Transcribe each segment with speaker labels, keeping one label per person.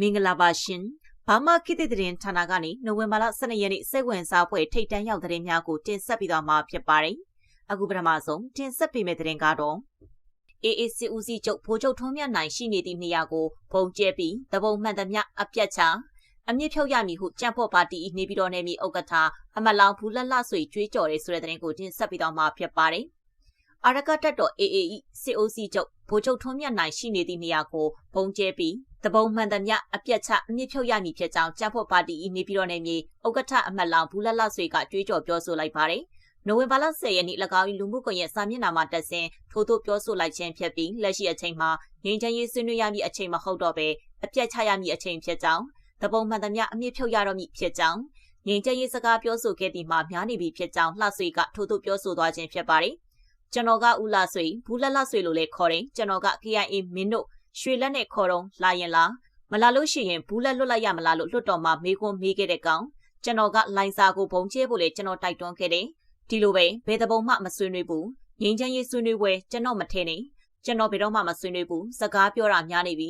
Speaker 1: မင်္ဂလာပါရှင်ဘာမခိတဲ့တဲ့ဌာနကနေနိုဝင်ဘာလ12ရက်နေ့စိတ်ဝင်စားဖွယ်ထိတ်တန်းရောက်တဲ့များကိုတင်ဆက်ပြီးတော့မှာဖြစ်ပါတယ်အခုပထမဆုံးတင်ဆက်ပေးမယ့်တဲ့ကတော့ AAC ဦးစီးချုပ်ဗိုလ်ချုပ်ထွန်းမြတ်နိုင်ရှိနေသည့်နေရာကိုပုံကျဲပြီးတပုံမှန်သမျှအပြတ်ချအမြင့်ဖြုတ်ရမည်ဟုကြံ့ဖို့ပါတီနေပြည်တော်နယ်မြေဥက္ကဋ္ဌအမလောင်ဘူးလက်လဆွေကြွေးကြော်ရဲဆိုတဲ့တဲ့ရင်ကိုတင်ဆက်ပြီးတော့မှာဖြစ်ပါတယ်အာရကတက်တော် AAE စစ်အုပ်စီချုပ်ဗိုလ်ချုပ်ထွန်းမြတ်နိုင်ရှိနေသည့်နေရာကိုပုံကျဲပြီး တပုံမှန်သမျှအပြတ်ချအမြင့်ဖြုတ်ရမည်ဖြစ်ကြောင်းကြံ့ဖို့ပါတီနေပြည်တော်နယ်မြေဥက္ကဋ္ဌအမလောင်ဘူးလက်လဆွေကကြွေးကြော်ပြောဆိုလိုက်ပါတယ်နိုဝင်ဘာလ10ရက်နေ့၎င်း၏လူမှုကွန်ရက်စာမျက်နှာမှာတက်ဆင်ထို့သို့ပြောဆိုလိုက်ခြင်းဖြစ်ပြီးလက်ရှိအချိန်မှာငြိမ်းချမ်းရေးဆွေးနွေးရမည့်အချိန်မဟုတ်တော့ဘဲအပြတ်ချရမည့်အချိန်ဖြစ်ကြောင်းတပုံမှန်သမျှအမြင့်ဖြုတ်ရတော့မည်ဖြစ်ကြောင်းငြိမ်းချမ်းရေးစကားပြောဆိုခဲ့သည်မှာများနေပြီဖြစ်ကြောင်းလှဆွေကထို့သို့ပြောဆိုသွားခြင်းဖြစ်ပါတယ်ကျွန်တော်ကဦးလာဆွေဘူးလက်လဆွေလို့လည်းခေါ်တယ်ကျွန်တော်က KIA မင်းတို့ ရွှေလက်နဲ့ခေါ်တော့လာရင်လားမလာလို့ရှိရင်ဘူးလက်လွတ်လိုက်ရမလားလို့လွတ်တော်မှာမေးခွန်းမေးခဲ့တဲ့ကောင်ကျွန်တော်ကလိုင်စာကိုဘုံကျဲဖို့လေကျွန်တော်တိုက်တွန်းခဲ့တယ်ဒီလိုပဲဘယ်တပုံမှမဆွေးနွေးဘူးငင်းချမ်းရေးဆွေးနွေးပွဲကျွန်တော်မထင်နေကျွန်တော်ဘယ်တော့မှမဆွေးနွေးဘူးစကားပြောတာများနေပြီ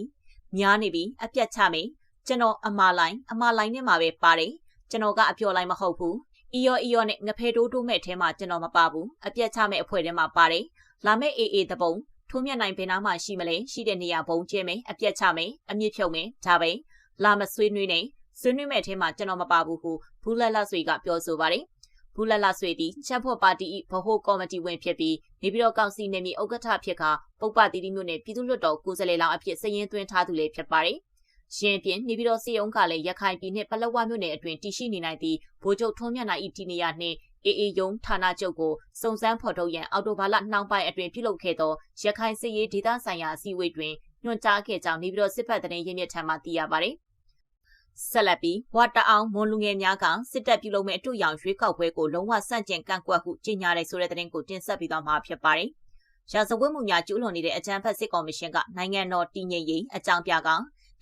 Speaker 1: များနေပြီအပြတ်ချမယ်ကျွန်တော်အမာလိုင်းအမာလိုင်းနဲ့မှာပဲပါတယ်ကျွန်တော်ကအပြော်လိုက်မဟုတ်ဘူးအီယောအီယောနဲ့ငဖဲတိုးတိုးမဲ့အဲမှာကျွန်တော်မပါဘူးအပြတ်ချမဲ့အဖွဲ့ထဲမှာပါတယ်လာမဲ့အေးအေးတပုံ ထိုးမြတ်နိုင်ဘယ်နာမှရှိမလဲရှိတဲ့နေရာဘုံကျဲမယ်အပြတ်ချမယ်အမြင့်ဖြုတ်မယ်ဒါပဲလာမဆွေးနွေးနဲ့ဆွေးနွေးမဲ့အဲမှာကျွန်တော်မပါဘူးဟုဘူးလက်လက်ဆွေကပြောဆိုပါတယ်ဘူးလက်လက်ဆွေသည်ချက်ဖို့ပါတီ၏ဗဟိုကော်မတီဝင်ဖြစ်ပြီးနေပြည်တော်ကောင်စီနယ်မြေဥက္ကဋ္ဌဖြစ်ကပုပ္ပတိတိမျိုးနဲ့ပြည်သူ့လွှတ်တော်ကိုယ်စားလှယ်လောင်အဖြစ်စည်ရင်းသွင်းထားသူလည်းဖြစ်ပါတယ်။ရှင်ပြင်းနေပြည်တော်စီယုံကလည်းရခိုင်ပြည်နှင့်ပလက်ဝမြို့နယ်အတွင်းတည်ရှိနေနိုင်သည့်ဗိုလ်ချုပ်ထွန်းမြတ်နိုင်၏တီနေရနှင့် အေအေယုံဌာနချုပ်ကိုစုံစမ်းဖော်ထုတ်ရန်အော်တိုဘာလနှောင်းပိုင်းအတွင်းပြုလုပ်ခဲ့သောရခိုင်စစ်ရေးဒေသဆိုင်ရာအစည်းအဝေးတွင်ညွှန်ကြားခဲ့ကြောင်းနေပြည်တော်စစ်ဖက်သတင်းရင်းမြစ်ထံမှသိရပါသည်။ဆက်လက်ပြီးဝါတအောင်မွန်လူငယ်များကစစ်တပ်ပြုလုပ်မဲ့အတူရောင်ရွေးကောက်ပွဲကိုလုံးဝဆန့်ကျင်ကန့်ကွက်ဟုကြေညာတဲ့ဆိုတဲ့သတင်းကိုတင်ဆက်ပြီးတော့မှာဖြစ်ပါတယ်။ရာဇဝတ်မှုများကျူးလွန်နေတဲ့အကြမ်းဖက်စစ်ကော်မရှင်ကနိုင်ငံတော်တည်ငြိမ်ရေးအကြောင်းပြက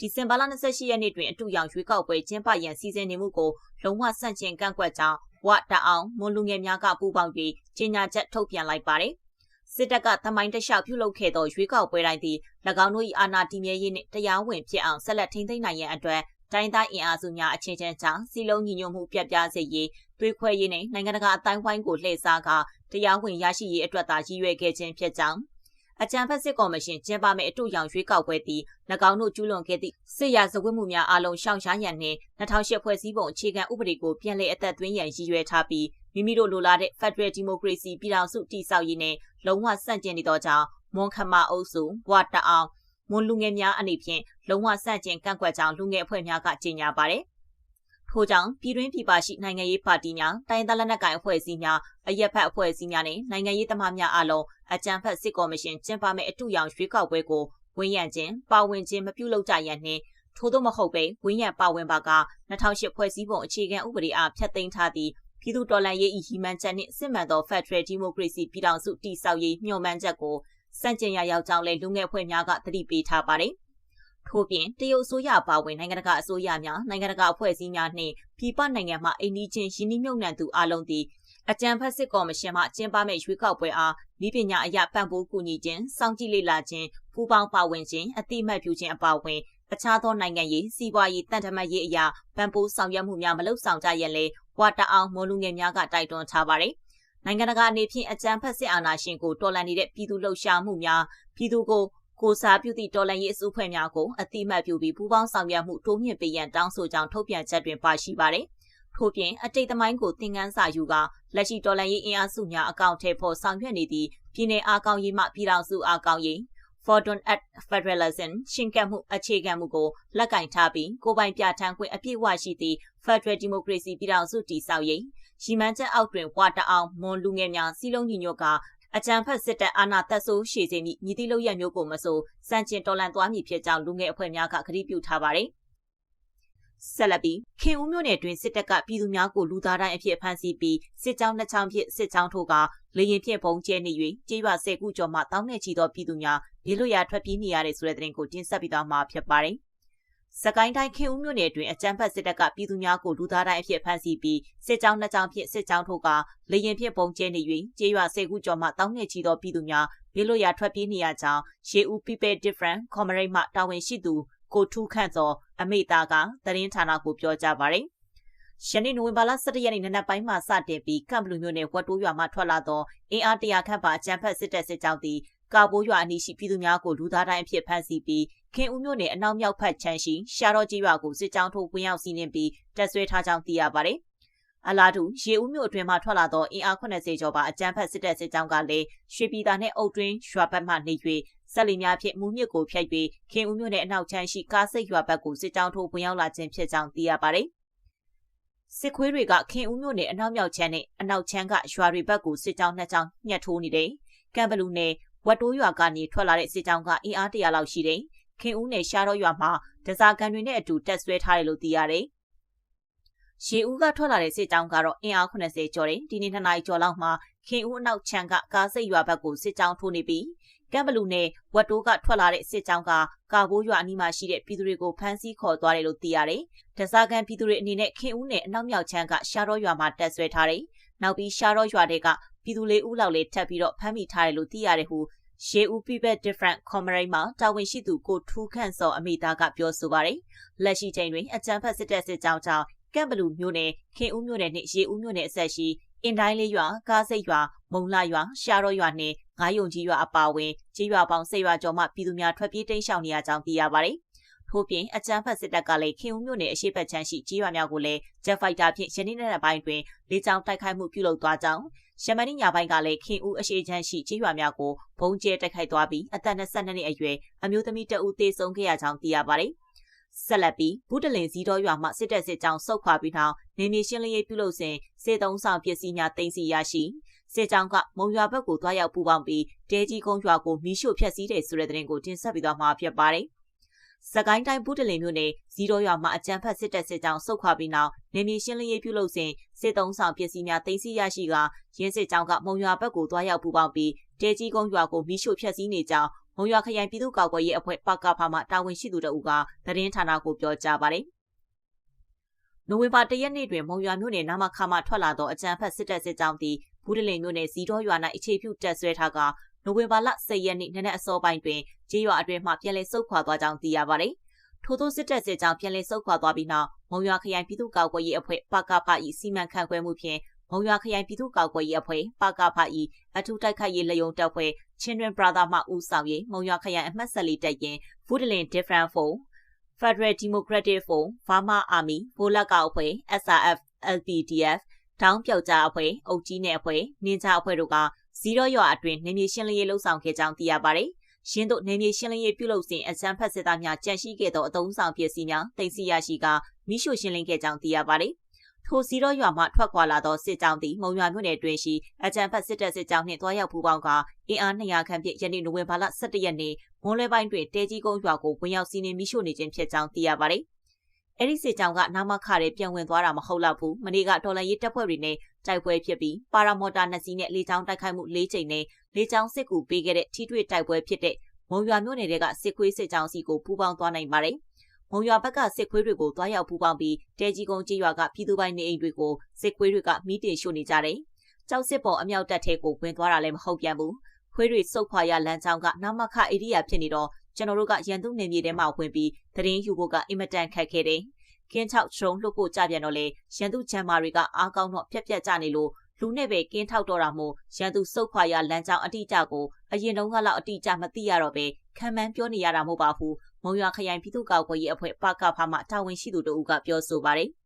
Speaker 1: ဒီဇင်ဘာလ28ရက်နေ့တွင်အတူရောင်ရွေးကောက်ပွဲကျင်းပရန်စီစဉ်နေမှုကိုလုံးဝဆန့်ကျင်ကန့်ကွက်ကြောင်း ဝတအောင်မွန်လူငယ်များကပူးပေါင်းပြီးကြေညာချက်ထုတ်ပြန်လိုက်ပါတယ်။စစ်တပ်ကသမိုင်းတလျှောက်ပြုလုပ်ခဲ့သောရွေးကောက်ပွဲတိုင်းသည်၎င်းတို့၏အာဏာတည်မြဲရေးနှင့်တရားဝင်ဖြစ်အောင်ဆက်လက်ထိန်းသိမ်းနိုင်ရန်အတွက်တိုင်းသားအင်အားစုများအချင်းချင်းကြားစီလုံးညီညွတ်မှုပြပြစေရေးသွေးခွဲရေးနဲ့နိုင်ငံတကာအတိုင်းဝိုင်းကိုလှည့်စားကာတရားဝင်ရရှိရေးအတွက်သာရည်ရွယ်ခဲ့ခြင်းဖြစ်ကြောင်း အကြံဖက်စစ်ကော်မရှင်ကျင်းပမယ့်အတူရောင်ရွေးကောက်ပွဲသည်၎င်းတို့ကျူးလွန်ခဲ့သည့်စစ်ရာဇဝတ်မှုများအလုံးရှောင်ရှားရန်နှင့်2008ဖွဲ့စည်းပုံအခြေခံဥပဒေကိုပြန်လည်အသက်သွင်းရန်ရည်ရွယ်ထားပြီးမိမိတို့လိုလားတဲ့ Federal Democracy ပြည်ထောင်စုတည်ဆောက်ရေးနဲ့လုံးဝဆန့်ကျင်နေသောကြောင့်မွန်ခမအုပ်စုဘွာတအောင်မွန်လူငယ်များအနေဖြင့်လုံးဝဆန့်ကျင်ကန့်ကွက်ကြောင်းလူငယ်အဖွဲ့များကကြေညာပါတယ်။ ထို့ကြောင့်ပြည်တွင်းပြည်ပရှိနိုင်ငံရေးပါတီများတိုင်းသားလက်နက်ကိုင်အဖွဲ့အစည်းများအရက်ဖက်အဖွဲ့အစည်းများနဲ့နိုင်ငံရေးသမားများအလုံးအကြံဖက်စစ်ကော်မရှင်ကျင်းပမယ့်အတူရောင်ရွေးကောက်ပွဲကိုဝင်းရံခြင်းပါဝင်ခြင်းမပြုလုပ်ကြရန်နှင့်ထို့သောမဟုတ်ပေဝင်းရံပါဝင်ပါက2008ဖွဲ့စည်းပုံအခြေခံဥပဒေအားဖျက်သိမ်းထားသည့်ပြည်သူတော်လှန်ရေး၏ရည်မှန်းချက်နှင့်စစ်မှန်သော Federal Democracy ပြည်ထောင်စုတည်ဆောက်ရေးမျှော်မှန်းချက်ကိုစန့်ကျင်ရရောက်ကြောင်းလည်းလူငယ်အဖွဲ့များကသတိပေးထားပါတယ်။ ထို့ပြင်တရုတ်အစိုးရပါဝင်နိုင်ငံတကာအစိုးရများနိုင်ငံတကာအဖွဲ့အစည်းများနှင့်ပြည်ပနိုင်ငံမှအိန္ဒိချင်းယင်းနှိမ့်နှံသူအလုံးသည်အကြံဖက်စစ်ကော်မရှင်မှကျင်းပမယ့်ရွေးကောက်ပွဲအားဤပညာအရပံ့ပိုးကူညီခြင်းစောင့်ကြည့်လေ့လာခြင်းပူးပေါင်းပါဝင်ခြင်းအတိမတ်ပြုခြင်းအပါအဝင်အခြားသောနိုင်ငံရေးစီးပွားရေးတန်တမတ်ရေးအရာပံ့ပိုးဆောင်ရွက်မှုများမလုပ်ဆောင်ကြရန်လေဝါတအောင်မော်လူငယ်များကတိုက်တွန်းထားပါတယ်နိုင်ငံတကာအနေဖြင့်အကြံဖက်စစ်အာဏာရှင်ကိုတော်လှန်နေတဲ့ပြည်သူလှုပ်ရှားမှုများပြည်သူကို ကိုစားပြုသည့်တော်လှန်ရေးအစုအဖွဲ့များကိုအတိမတ်ပြုပြီးပူးပေါင်းဆောင်ရွက်မှုတိုးမြင့်ပေးရန်တောင်းဆိုကြောင်းထုတ်ပြန်ချက်တွင်ပါရှိပါတယ်။ထို့ပြင်အတိတ်သမိုင်းကိုသင်ခန်းစာယူကာလက်ရှိတော်လှန်ရေးအင်အားစုများအကောင့်ထဲပေါ်ဆောင်ရွက်နေသည့်ပြည်내အားကောင်းရေးမှပြည်ထောင်စုအားကောင်းရေး Fordon at Federalism ရှင်းကပ်မှုအခြေခံမှုကိုလက်ကင်ထားပြီးကိုပိုင်ပြဋ္ဌာန်းခွင့်အပြည့်အဝရှိသည့် Federal Democracy ပြည်ထောင်စုတည်ဆောက်ရေးရီမန်းချက်အောက်တွင်ဝါတအောင်မွန်လူငယ်များစီလုံးညီညွတ်က အကြံဖက်စစ်တပ်အာဏာသက်ဆိုးရှည်စေမိမြည်သည့်လောက်ရမျိုးကိုမဆိုစန့်ကျင်တော်လှန်သွားမည်ဖြစ်ကြောင်းလူငယ်အဖွဲ့များကကတိပြုထားပါတယ်။ဆက်လက်ပြီးခင်ဦးမြို့နယ်တွင်စစ်တပ်ကပြည်သူများကိုလူသားတိုင်းအဖြစ်ဖမ်းဆီးပြီးစစ်ကြောင်းနှစ်ချောင်းဖြင့်စစ်ကြောင်းထိုးကလေရင်ဖြင့်ပုံကျဲနေ၍ကြေးရွာဆယ်ခုကျော်မှတောင်းနေချီသောပြည်သူများဘေးလွတ်ရာထွက်ပြေးနေရတဲ့ဆိုတဲ့သတင်းကိုတင်ဆက်ပြီးတော့မှာဖြစ်ပါတယ်။ စကိုင်းတိုင်းခင်ဦးမြို့နယ်တွင်အကြမ်းဖက်စစ်တပ်ကပြည်သူများကိုလူသားတိုင်းအဖြစ်ဖမ်းဆီးပြီးစစ်ကြောင်းနှစ်ကြောင်းဖြင့်စစ်ကြောင်းထုတ်ကလေရင်ဖြင့်ပုံကျဲနေ၍ကျေးရွာဆယ်ခုကျော်မှတောင်းငယ်ချီသောပြည်သူများဘေးလွတ်ရာထွက်ပြေးနေရကြောင်းရှေးဦး People Different Comrade မှတာဝန်ရှိသူကိုထူးခန့်သောအမိသားကသတင်းဌာနကိုပြောကြားပါတယ်။ယနေ့နိုဝင်ဘာလ17ရက်နေ့နနက်ပိုင်းမှာစတင်ပြီးကမ်ဘလူမြို့နယ်ဝတ်တိုးရွာမှထွက်လာသောအင်အားတရာခန့်ပါအကြမ်းဖက်စစ်တပ်စစ်ကြောင်းသည်ကာဘိုးရွာအနီးရှိပြည်သူများကိုလူသားတိုင်းအဖြစ်ဖမ်းဆီးပြီး ခင်ဦးမြို့နယ်အနောက်မြောက်ဖက်ခြမ်းရှိရှာတော်ကြီးရွာကိုစစ်ကြောင်းထိုးဝင်ရောက်စီးနင်းပြီးတပ်ဆွဲထားကြောင်းသိရပါတယ်။အလားတူရေဦးမြို့အတွင်းမှထွက်လာသောအင်အား80ကျော်ပါအကြမ်းဖက်စစ်တပ်စစ်ကြောင်းကလည်းရွှေပြည်သာနှင့်အုတ်တွင်းရွာဘက်မှနေ၍ဆက်လီများဖြင့်မူးမြစ်ကိုဖျက်၍ခင်ဦးမြို့နယ်အနောက်ချမ်းရှိကားစိတ်ရွာဘက်ကိုစစ်ကြောင်းထိုးဝင်ရောက်လာခြင်းဖြစ်ကြောင်းသိရပါတယ်။စစ်ခွေးတွေကခင်ဦးမြို့နယ်အနောက်မြောက်ချမ်းနဲ့အနောက်ချမ်းကရွာတွေဘက်ကိုစစ်ကြောင်းနှစ်ကြောင်းညှက်ထိုးနေတယ်။ကံဘလူနယ်ဝတ်တိုးရွာကနေထွက်လာတဲ့စစ်ကြောင်းကအင်အားတရာလောက်ရှိတယ်။ ခင်ဦးနယ်ရှားတော့ရွာမှာဒဇာကန်တွေနဲ့အတူတက်ဆွဲထားတယ်လို့သိရတယ်။ရေဦးကထွက်လာတဲ့စစ်ကြောင်းကတော့အင်အား80ကျော်တယ်။ဒီနေ့2နာရီကျော်လောက်မှာခင်ဦးအနောက်ချမ်းကကားစိတ်ရွာဘက်ကိုစစ်ကြောင်းထိုးနေပြီးကမ်ဘလူနယ်ဝတ်တိုးကထွက်လာတဲ့စစ်ကြောင်းကကာဘိုးရွာအနီးမှာရှိတဲ့ပြည်သူတွေကိုဖမ်းဆီးခေါ်သွားတယ်လို့သိရတယ်။ဒဇာကန်ပြည်သူတွေအနေနဲ့ခင်ဦးနယ်အနောက်မြောက်ချမ်းကရှားတော့ရွာမှာတက်ဆွဲထားတယ်။နောက်ပြီးရှားတော့ရွာတွေကပြည်သူလေးဦးလောက်လေးထပ်ပြီးတော့ဖမ်းမိထားတယ်လို့သိရတယ်ဟု ရေဦး People Different Comrade မှာတာဝန်ရှိသူကိုထူးခန့်စောအမိသားကပြောဆိုပါတယ်။လက်ရှိချိန်တွင်အကြမ်းဖက်စစ်တပ်စစ်ကြောင်းကြောင့်ကမ်ဘလူမြို့နယ်ခင်ဦးမြို့နယ်နှင့်ရေဦးမြို့နယ်အဆက်ရှိအင်တိုင်းလေးရွာကားစိတ်ရွာမုံလာရွာရှာတော့ရွာနှင့်ငါးယုံကြီးရွာအပါအဝင်ကြေးရွာပေါင်း၁၀ရွာကျော်မှပြည်သူများထွက်ပြေးတိမ်းရှောင်နေရကြောင်းသိရပါတယ်။ထို့ပြင်အကြမ်းဖက်စစ်တပ်ကလည်းခင်ဦးမြို့နယ်အရှိတ်ချမ်းရှိကြေးရွာများကိုလည်းဂျက်ဖိုက်တာဖြင့်ယနေ့နေ့ပိုင်းတွင်လေကြောင်းတိုက်ခိုက်မှုပြုလုပ်သွားကြောင်း ရှမနီညာပိုင်းကလည်းခင်ဦးအရှိချမ်းရှိကြေးရွာများကိုဘုံကျဲတိုက်ခိုက်သွားပြီးအသက်22နှစ်အရွယ်အမျိုးသမီးတဦးသေဆုံးခဲ့ရကြောင်းသိရပါတယ်။ဆက်လက်ပြီးဘူးတလင်ဇီတော်ရွာမှစစ်တပ်စစ်ကြောင်းဆုတ်ခွာပြီးနောက်နေမြေရှင်းလင်းရေးပြုလုပ်စဉ်စေတုံးဆောင်ပစ္စည်းများတင်စီရရှိစစ်ကြောင်းကမုံရွာဘက်ကိုတွားရောက်ပူပေါင်းပြီးတဲကြီးကုန်းရွာကိုမီးရှို့ဖျက်ဆီးတယ်ဆိုတဲ့သတင်းကိုတင်ဆက်ပြီးတော့မှာဖြစ်ပါတယ်။ စကိုင်းတိုင်းဘူးတလင်မြို့နယ်ဇီတော်ရွာမှာအကြမ်းဖက်စစ်တပ်စစ်ကြောင်းဆုတ်ခွာပြီးနောက်နေမြေရှင်းလင်းရေးပြုလုပ်စဉ်စစ်တုံးဆောင်ပစ္စည်းများတင်စီရရှိကရင်းစစ်ကြောင်းကမုံရွာဘက်ကိုတွားရောက်ပူပေါင်းပြီးတဲကြီးကုန်းရွာကိုမီးရှို့ဖျက်ဆီးနေကြောင်းမုံရွာခရိုင်ပြည်သူ့ကော်ကွယ်ရေးအဖွဲ့ပကဖာမှတာဝန်ရှိသူတို့ကသတင်းဌာနကိုပြောကြားပါတယ်။နိုဝင်ဘာ၁ရက်နေ့တွင်မုံရွာမြို့နယ်နာမခါမှထွက်လာသောအကြမ်းဖက်စစ်တပ်စစ်ကြောင်းသည်ဘူးတလင်မြို့နယ်ဇီတော်ရွာ၌အခြေပြုတက်ဆွဲထားက နိုဝင်ဘာလ10ရက်နေ့နနက်အစောပိုင်းတွင်ကြေးရွာအတွင်းမှပြန်လည်ဆုတ်ခွာသွားကြောင်းသိရပါတယ်။ထို့သောစစ်တပ်စစ်ကြောင်းပြန်လည်ဆုတ်ခွာသွားပြီးနောက်မုံရွာခရိုင်ပြည်သူ့ကော်ကွယ်ရေးအဖွဲ့ပကဖ၏စီမံခန့်ခွဲမှုဖြင့်မုံရွာခရိုင်ပြည်သူ့ကော်ကွယ်ရေးအဖွဲ့ပကဖ၏အထူးတိုက်ခိုက်ရေးလယုံတပ်ဖွဲ့ Children Brother မှဦးဆောင်ရေးမုံရွာခရိုင်အမှတ်ဆက်လေးတပ်ရင်ဖူးဒလင် Different Force Federal Democratic Force Burma Army ဗိုလ်လက်ကောက်အဖွဲ့ SRF LPDF တောင်းပြောက်ကြားအဖွဲ့အုပ်ကြီးနယ်အဖွဲ့နင်းချအဖွဲ့တို့က ဇီရောရွာအတွင်းနေမြေရှင်းလင်းရေးလှုပ်ဆောင်ခဲ့ကြောင်းသိရပါတယ်။ရှင်းတို့နေမြေရှင်းလင်းရေးပြုလုပ်စဉ်အစံဖက်စစ်သားများကြန့်ရှိခဲ့သောအုံဆောင်ပစ္စည်းများတင်စီရရှိကမိရှို့ရှင်းလင်းခဲ့ကြောင်းသိရပါတယ်။ထိုစီတော့ရွာမှထွက်ခွာလာသောစစ်ကြောင်းသည်မုံရွာမြို့နယ်တွင်ရှိအကြံဖတ်စစ်တပ်စစ်ကြောင်းနှင့်တွားရောက်ပူးပေါင်းကအင်အား200ခန့်ဖြင့်ယနေ့နိုဝင်ဘာလ17ရက်နေ့မွန်းလွဲပိုင်းတွင်တဲကြီးကုန်းရွာကိုဝင်ရောက်စီးနင်းမိရှို့နေခြင်းဖြစ်ကြောင်းသိရပါသည်။အဲဒီစစ်ကြောင်းကနာမခရဲပြန်ဝင်သွားတာမဟုတ်တော့ဘူး။မနေ့ကဒေါ်လာရေးတပ်ဖွဲ့တွေနဲ့ တိုက်ပွဲဖြစ်ပြီးပါရာမော်တာနှစ်စီးနဲ့လေကြောင်းတိုက်ခိုက်မှု၄ချိန်နဲ့လေကြောင်းစစ်ကူပေးခဲ့တဲ့ထိတွေ့တိုက်ပွဲဖြစ်တဲ့မုံရွာမြို့နယ်ကစစ်ခွေးစစ်ကြောင်းစီကိုပူးပေါင်းသွားနိုင်ပါတယ်။မုံရွာဘက်ကစစ်ခွေးတွေကိုတွားရောက်ပူးပေါင်းပြီးတဲကြီးကုန်းကြီးရွာကပြည်သူပိုင်နေအိမ်တွေကိုစစ်ခွေးတွေကမိတင်ရှို့နေကြတယ်။ကြောက်စစ်ပေါ်အမြောက်တပ်ထဲကိုဝင်သွားတာလည်းမဟုတ်ပြန်ဘူး။ခွေးတွေစုပ်ခွာရလမ်းကြောင်းကနမခဧရိယာဖြစ်နေတော့ကျွန်တော်တို့ကရန်သူနေမြေထဲမှာဝင်ပြီးသတင်းယူဖို့ကအင်မတန်ခက်ခဲတယ်။ ကင်းထောက်ရှုံလှုပ်ဖို့ကြပြန်တော့လေရန်သူချမ်းမာတွေကအားကောင်းတော့ဖြက်ဖြက်ကြနေလို့လူနဲ့ပဲကင်းထောက်တော့တာမို့ရန်သူစုပ်ခွာရလမ်းကြောင်းအတိအကျကိုအရင်တုန်းကလောက်အတိအကျမသိရတော့ပဲခံမှန်းပြောနေရတာမဟုတ်ပါဘူးမုံရွာခရိုင်ပြည်သူ့ကောက်ွယ်ရေးအဖွဲ့ပကဖမှတာဝန်ရှိသူတို့ကပြောဆိုပါတယ်။